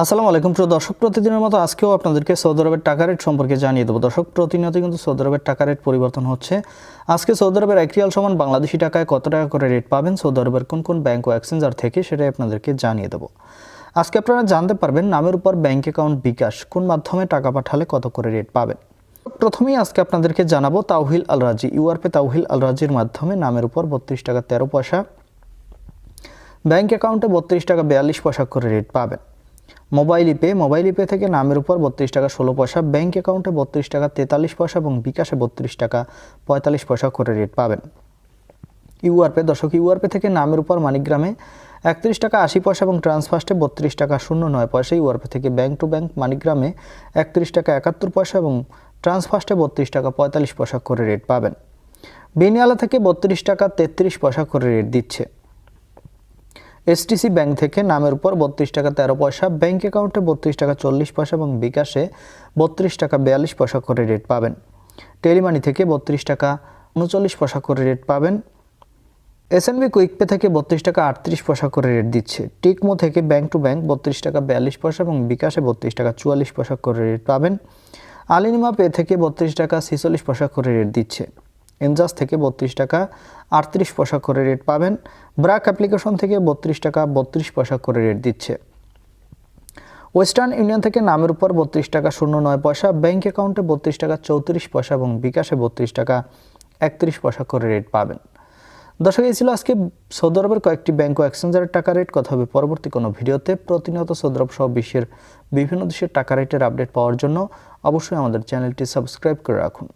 আসসালামু আলাইকুম। প্রিয় দর্শক, প্রতিদিনের মতো আজকেও আপনাদেরকে সৌদি আরবের টাকা রেট সম্পর্কে জানিয়ে দেবো। দর্শক, প্রতিনিয়ত কিন্তু সৌদি আরবের টাকা রেট পরিবর্তন হচ্ছে। আজকে সৌদি আরবের এক রিয়াল সমান বাংলাদেশি টাকায় কত টাকা করে রেট পাবেন? সৌদি আরবের কোন কোন ব্যাংক ও এক্সচেঞ্জার থেকে সেটাই আপনাদেরকে জানিয়ে দেবো। আজকে আপনারা জানতে পারবেন নামের উপর ব্যাংক অ্যাকাউন্ট বিকাশ কোন মাধ্যমে টাকা পাঠালে কত করে রেট পাবেন। প্রথমেই আজকে আপনাদেরকে জানাব তাওহিল আল রাজি ইউআরপে তাওহিল আল রাজির মাধ্যমে নামের উপর বত্রিশ টাকা তেরো পয়সা, ব্যাংক অ্যাকাউন্টে বত্রিশ টাকা বিয়াল্লিশ পয়সা করে রেট পাবেন। মোবাইল পে মোবাইল পে থেকে নামের উপর বত্রিশ টাকা ষোলো পয়সা ব্যাঙ্ক অ্যাকাউন্টে বত্রিশ টাকা তেতাল্লিশ পয়সা এবং বিকাশে বত্রিশ টাকা পঁয়তাল্লিশ পয়সা করে রেট পাবেন। ইউআরপে, দর্শক, ইউআরপে থেকে নামের উপর মানিগ্রামে একত্রিশ টাকা আশি পয়সা এবং ট্রান্সফার্স্টে বত্রিশ টাকা শূন্য নয় পয়সা। ইউআরপে থেকে ব্যাংক টু ব্যাংক মানিগ্রামে একত্রিশ টাকা একাত্তর পয়সা এবং ট্রান্সফার্স্টে বত্রিশ টাকা পঁয়তাল্লিশ পয়সা করে রেট পাবেন। বেনিয়ালা থেকে বত্রিশ টাকা তেত্রিশ পয়সা করে রেট দিচ্ছে। এসটিসি ব্যাংক থেকে নামের উপর বত্রিশ টাকা তেরো পয়সা ব্যাংক অ্যাকাউন্টে বত্রিশ টাকা চল্লিশ পয়সা এবং বিকাশে বত্রিশ টাকা বিয়াল্লিশ পয়সা করে রেট পাবেন। টেলিমানি থেকে বত্রিশ টাকা উনচল্লিশ পয়সা করে রেট পাবেন। এসএনবি কুইকপে থেকে বত্রিশ টাকা আটত্রিশ পয়সা করে রেট দিচ্ছে। টিকমো থেকে ব্যাংক টু ব্যাংক বত্রিশ টাকা বিয়াল্লিশ পয়সা এবং বিকাশে বত্রিশ টাকা চুয়াল্লিশ পয়সা করে রেট পাবেন। আলিনিমা পে থেকে বত্রিশ টাকা ছেচল্লিশ পয়সা করে রেট দিচ্ছে। এনজাস থেকে বত্রিশ টাকা আটত্রিশ পয়সা করে রেট পাবেন। ব্রাক অ্যাপ্লিকেশন থেকে বত্রিশ টাকা বত্রিশ পয়সা করে রেট দিচ্ছে। ওয়েস্টার্ন ইউনিয়ন থেকে নামের উপর বত্রিশ টাকা শূন্য নয় পয়সা, ব্যাংক অ্যাকাউন্টে বত্রিশ টাকা চৌত্রিশ পয়সা এবং বিকাশে বত্রিশ টাকা একত্রিশ পয়সা করে রেট পাবেন। দর্শক, এই ছিল আজকে সৌদি আরবের কয়েকটি ব্যাংক ও এক্সচেঞ্জারের টাকা রেট। কথা হবে পরবর্তী কোনো ভিডিওতে। প্রতিনিয়ত সৌদি আরব সহ বিশ্বের বিভিন্ন দেশের টাকা রেটের আপডেট পাওয়ার জন্য অবশ্যই আমাদের চ্যানেলটি সাবস্ক্রাইব করে রাখুন।